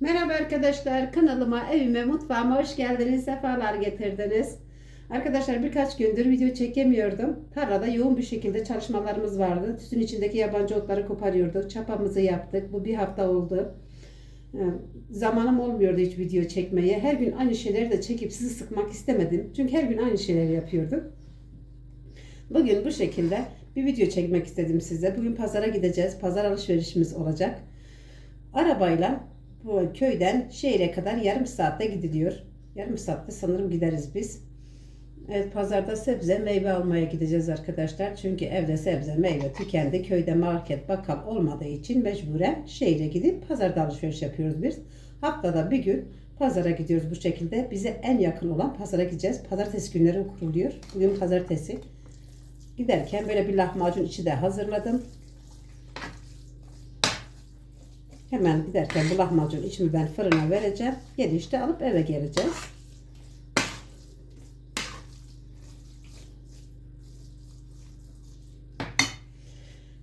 Merhaba arkadaşlar, kanalıma, evime, mutfağıma hoş geldiniz, sefalar getirdiniz. Arkadaşlar birkaç gündür video çekemiyordum. Tarlada yoğun bir şekilde çalışmalarımız vardı. Tütün içindeki yabancı otları koparıyorduk. Çapamızı yaptık. Bu bir hafta oldu. Ee, Zamanım olmuyordu hiç video çekmeye. Her gün aynı şeyleri de çekip sizi sıkmak istemedim. Çünkü her gün aynı şeyleri yapıyordum. Bugün bu şekilde bir video çekmek istedim size. Bugün pazara gideceğiz. Pazar alışverişimiz olacak. Arabayla bu köyden şehre kadar yarım saatte gidiliyor. Yarım saatte sanırım gideriz biz. Evet pazarda sebze meyve almaya gideceğiz arkadaşlar. Çünkü evde sebze meyve tükendi. Köyde market bakkal olmadığı için mecburen şehre gidip pazarda alışveriş yapıyoruz biz. Haftada bir gün pazara gidiyoruz bu şekilde. Bize en yakın olan pazara gideceğiz. Pazartesi günleri kuruluyor. Bugün pazartesi. Giderken böyle bir lahmacun içi de hazırladım. Hemen giderken bu lahmacun içimi ben fırına vereceğim. Yedi işte alıp eve geleceğiz.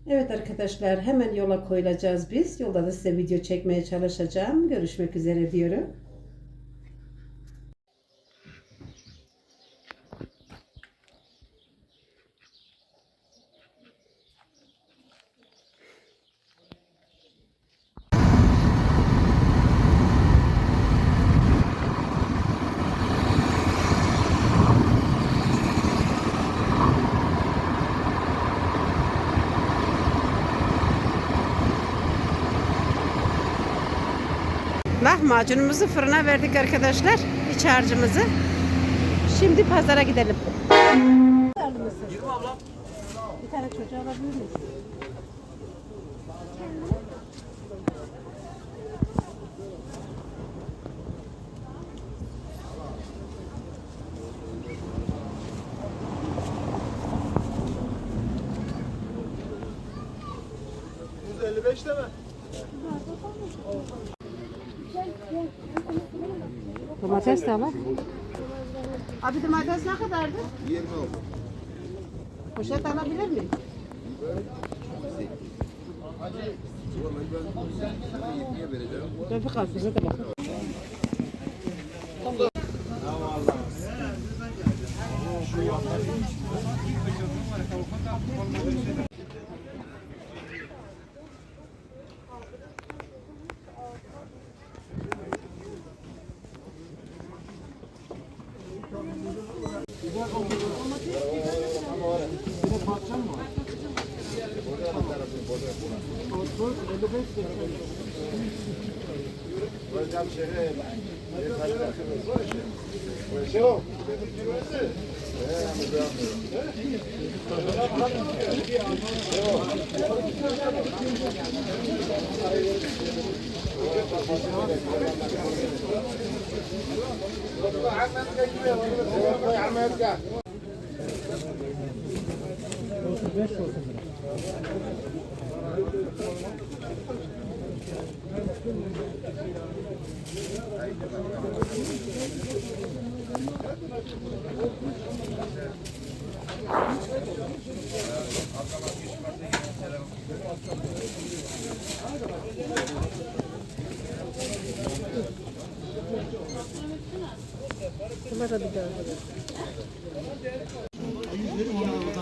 Evet arkadaşlar hemen yola koyulacağız biz. Yolda da size video çekmeye çalışacağım. Görüşmek üzere diyorum. Lahmacunumuzu fırına verdik arkadaşlar. İç harcımızı. Şimdi pazara gidelim. Bir tane çocuğa alabilir miyiz? %55 de mi? Domates de var. Abi domates ne kadardı? 20 oldu. Poşet alabilir miyim? Vallahi ben sana 20'ye vereceğim. Kalsın. de bak. Hocam şöyle.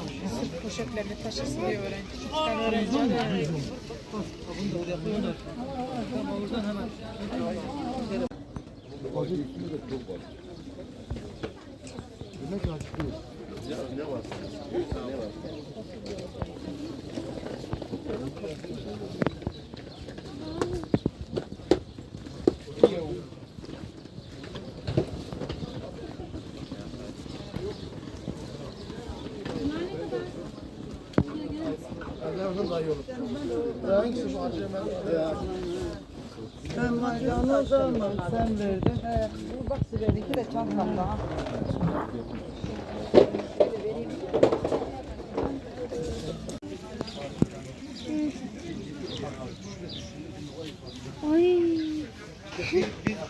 Şey o. poşetlerini taşısın diye öğrenci. Ben öğrenci. Acı üstünde de çok var. Demek açık değil. Ne var? Ne var? Nereden daha iyi olur? Hangisi bu acı hemen? Ya. Ben maydanoz almam, sen verdin. He, bu bak sizinki de çantamda. ha.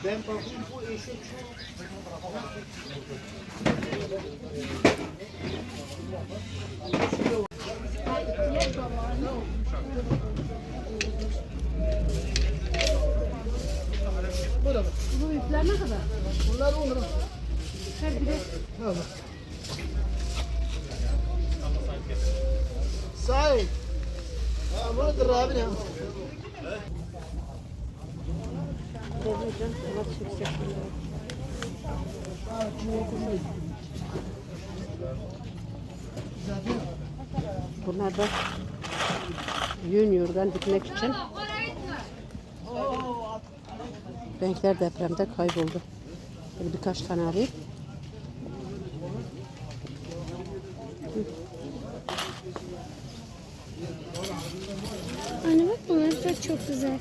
Ben bakayım bu eşek lira. Bunlar 10 lira. Her biri bak. Sahip. Ha, bunu da abi ya. Bunlar da yün yorgan dikmek için. Renkler depremde kayboldu. Böyle birkaç tane alayım. Anne bak bunlar da çok güzel.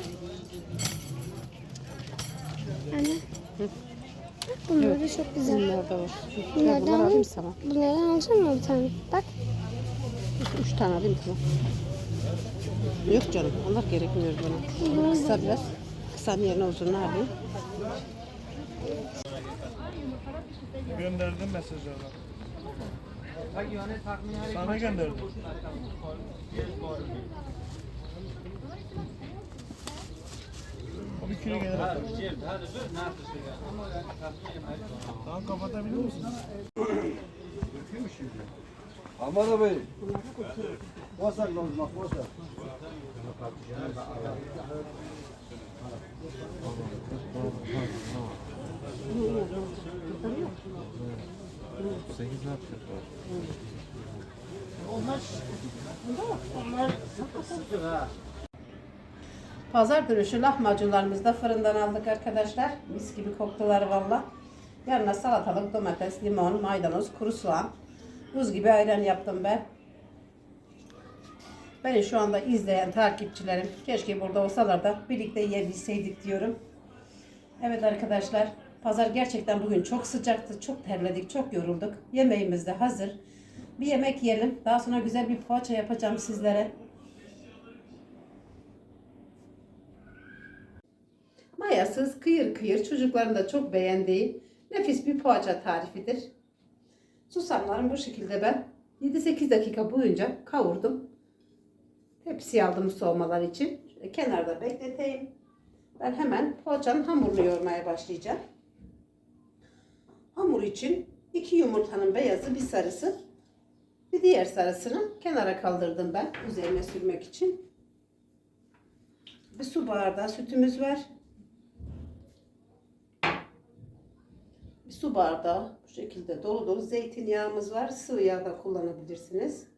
Anne. Bak bunlar da çok güzel. Bunlar da var. Bunlardan Bunlar alayım sana. Bunlardan alacağım mı bir tane? Bak. Üç tane alayım tamam. Yok canım onlar gerekmiyor bana. Kısa biraz. Kısa yerine uzun alayım. Gönderdim mesajları. Sana gönderdim. O bir kilo gelir. Tamam kapatabilir misin? Aman abi. Boşak lan bak boşak. Pazar dönüşü lahmacunlarımızı da fırından aldık arkadaşlar. Mis gibi koktular valla. Yanına salatalık, domates, limon, maydanoz, kuru soğan. Buz gibi ayran yaptım ben. Beni şu anda izleyen takipçilerim keşke burada olsalar da birlikte yiyebilseydik diyorum. Evet arkadaşlar pazar gerçekten bugün çok sıcaktı. Çok terledik, çok yorulduk. Yemeğimiz de hazır. Bir yemek yiyelim. Daha sonra güzel bir poğaça yapacağım sizlere. Mayasız, kıyır kıyır çocukların da çok beğendiği nefis bir poğaça tarifidir. Susamlarımı bu şekilde ben 7-8 dakika boyunca kavurdum. Tepsiye aldım soğumalar için. Şöyle kenarda bekleteyim. Ben hemen poğaçanın hamurunu yoğurmaya başlayacağım. Hamur için 2 yumurtanın beyazı bir sarısı bir diğer sarısını kenara kaldırdım ben üzerine sürmek için. Bir su bardağı sütümüz var. Bir su bardağı bu şekilde dolu dolu zeytinyağımız var. Sıvı yağ da kullanabilirsiniz.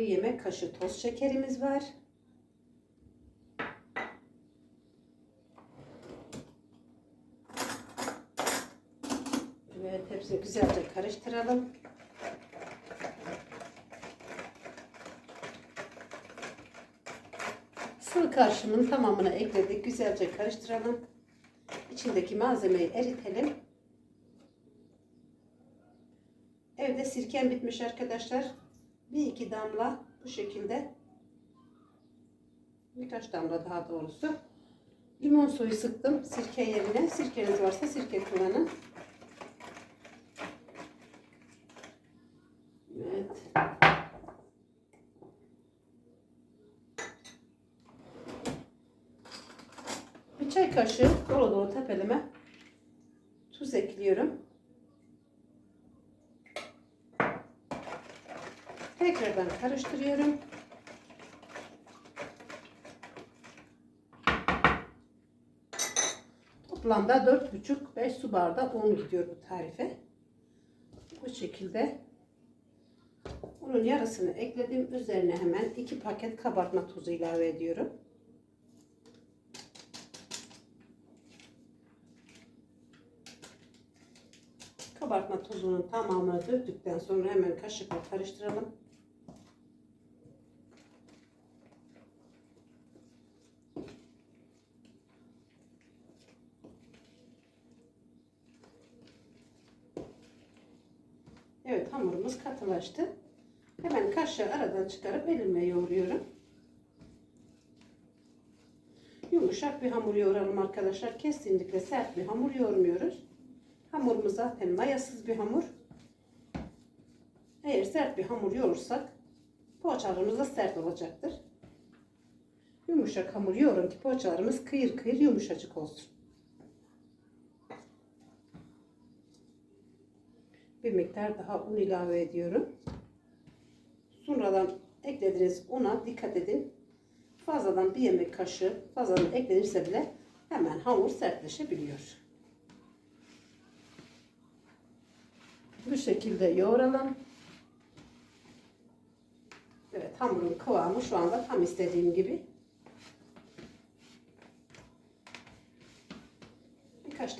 Bir yemek kaşığı toz şekerimiz var. Evet hepsini güzelce karıştıralım. Sıvı karışımın tamamını ekledik. Güzelce karıştıralım. İçindeki malzemeyi eritelim. Evde sirkem bitmiş arkadaşlar. Bir iki damla bu şekilde. Birkaç damla daha doğrusu. Limon suyu sıktım sirke yerine. Sirkeniz varsa sirke kullanın. Evet. Bir çay kaşığı dolu dolu tepeleme tuz ekliyorum. Tekrardan karıştırıyorum. Toplamda 4,5-5 su bardağı un gidiyor bu tarife. Bu şekilde unun yarısını ekledim. Üzerine hemen 2 paket kabartma tuzu ilave ediyorum. Kabartma tuzunun tamamını döktükten sonra hemen kaşıkla karıştıralım. Evet hamurumuz katılaştı. Hemen kaşığı aradan çıkarıp elimle yoğuruyorum. Yumuşak bir hamur yoğuralım arkadaşlar. Kesinlikle sert bir hamur yoğurmuyoruz. Hamurumuz zaten mayasız bir hamur. Eğer sert bir hamur yoğurursak poğaçalarımız da sert olacaktır. Yumuşak hamur yoğurun ki poğaçalarımız kıyır kıyır yumuşacık olsun. Bir miktar daha un ilave ediyorum. Sonradan eklediğiniz una dikkat edin. Fazladan bir yemek kaşığı fazladan eklenirse bile hemen hamur sertleşebiliyor. Bu şekilde yoğuralım. Evet hamurun kıvamı şu anda tam istediğim gibi.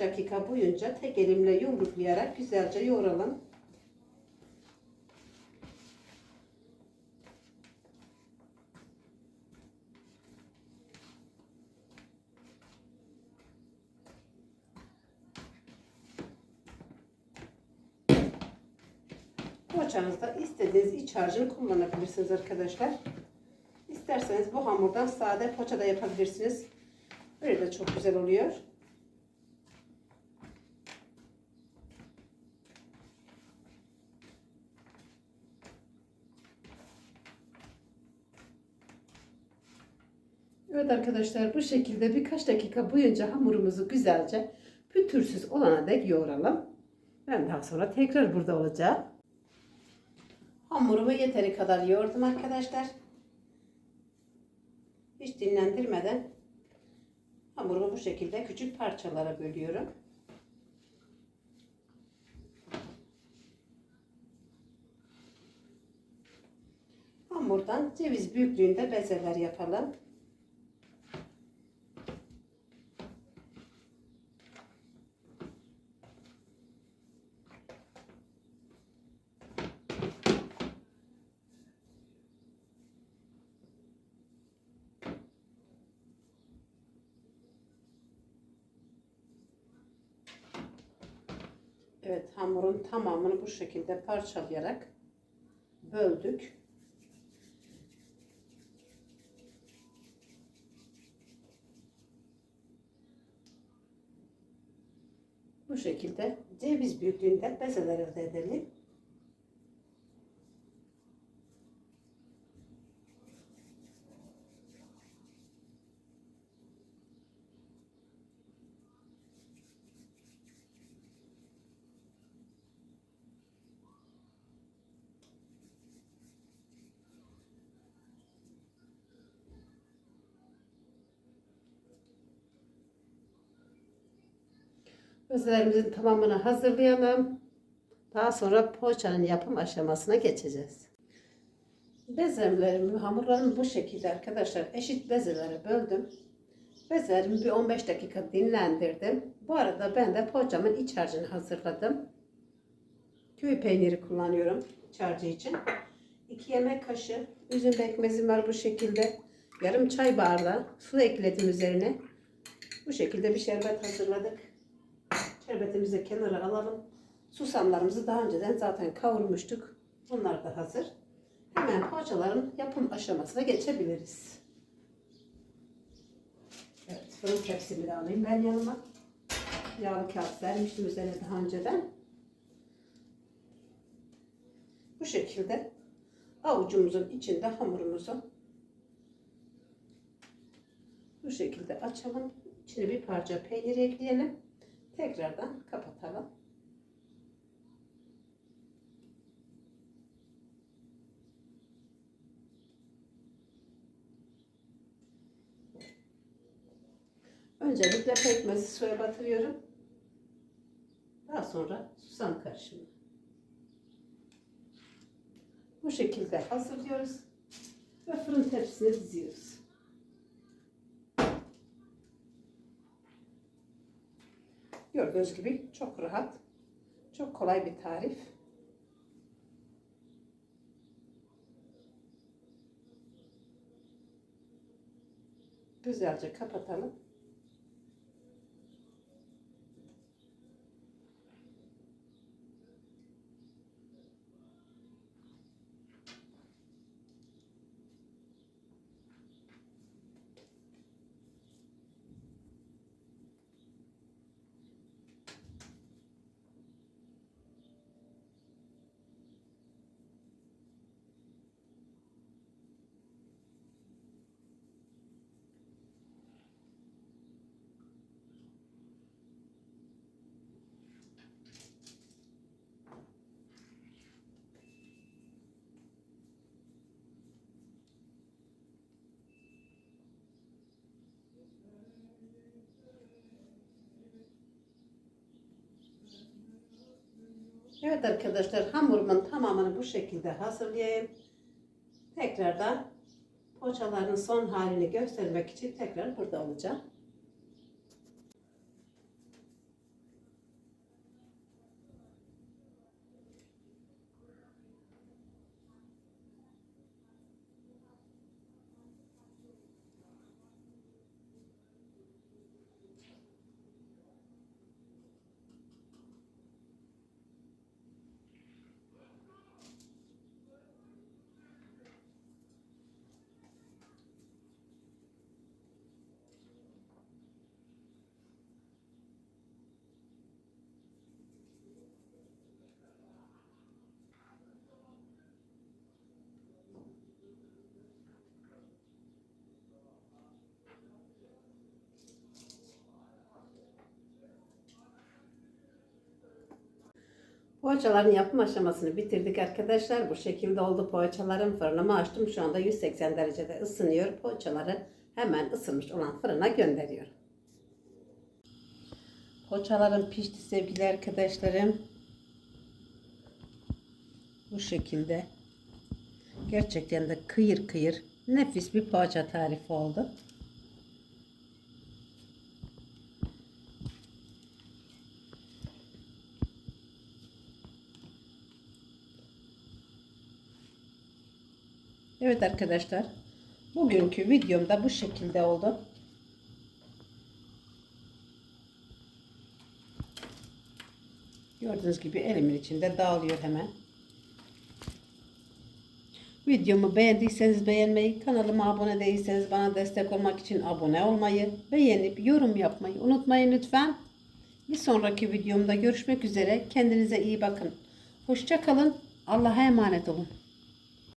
Dakika boyunca tek elimle yumruklayarak güzelce yoğuralım. Poğaçanızda istediğiniz iç harcını kullanabilirsiniz arkadaşlar. İsterseniz bu hamurdan sade poğaça da yapabilirsiniz. Böyle de çok güzel oluyor. Arkadaşlar bu şekilde birkaç dakika boyunca hamurumuzu güzelce pütürsüz olana dek yoğuralım. Ben daha sonra tekrar burada olacağım. Hamurumu yeteri kadar yoğurdum arkadaşlar. Hiç dinlendirmeden hamurumu bu şekilde küçük parçalara bölüyorum. Hamurdan ceviz büyüklüğünde bezeler yapalım. Evet hamurun tamamını bu şekilde parçalayarak böldük. Bu şekilde ceviz büyüklüğünde bezeler elde edelim. Bezelerimizin tamamını hazırlayalım. Daha sonra poğaçanın yapım aşamasına geçeceğiz. Bezelerimi, hamurlarımı bu şekilde arkadaşlar eşit bezelere böldüm. Bezelerimi bir 15 dakika dinlendirdim. Bu arada ben de poğaçamın iç harcını hazırladım. Köy peyniri kullanıyorum iç harcı için. 2 yemek kaşığı üzüm pekmezim var bu şekilde. Yarım çay bardağı su ekledim üzerine. Bu şekilde bir şerbet hazırladık. Şerbetimizi kenara alalım. Susamlarımızı daha önceden zaten kavurmuştuk. Bunlar da hazır. Hemen poğaçaların yapım aşamasına geçebiliriz. Evet, fırın tepsimi de alayım ben yanıma. Yağlı kağıt vermiştim üzerine daha önceden. Bu şekilde avucumuzun içinde hamurumuzu bu şekilde açalım. İçine bir parça peynir ekleyelim. Tekrardan kapatalım. Öncelikle pekmezi suya batırıyorum. Daha sonra susam karışımı. Bu şekilde hazırlıyoruz ve fırın tepsisine diziyoruz. Gördüğünüz gibi çok rahat, çok kolay bir tarif. Güzelce kapatalım. Evet arkadaşlar hamurumun tamamını bu şekilde hazırlayayım. Tekrardan poğaçaların son halini göstermek için tekrar burada olacağım. Poğaçaların yapım aşamasını bitirdik arkadaşlar. Bu şekilde oldu poğaçalarım. Fırınımı açtım. Şu anda 180 derecede ısınıyor. Poğaçaları hemen ısınmış olan fırına gönderiyorum. Poğaçalarım pişti sevgili arkadaşlarım. Bu şekilde. Gerçekten de kıyır kıyır nefis bir poğaça tarifi oldu. Evet arkadaşlar. Bugünkü videom da bu şekilde oldu. Gördüğünüz gibi elimin içinde dağılıyor hemen. Videomu beğendiyseniz beğenmeyi, kanalıma abone değilseniz bana destek olmak için abone olmayı, beğenip yorum yapmayı unutmayın lütfen. Bir sonraki videomda görüşmek üzere. Kendinize iyi bakın. Hoşça kalın. Allah'a emanet olun.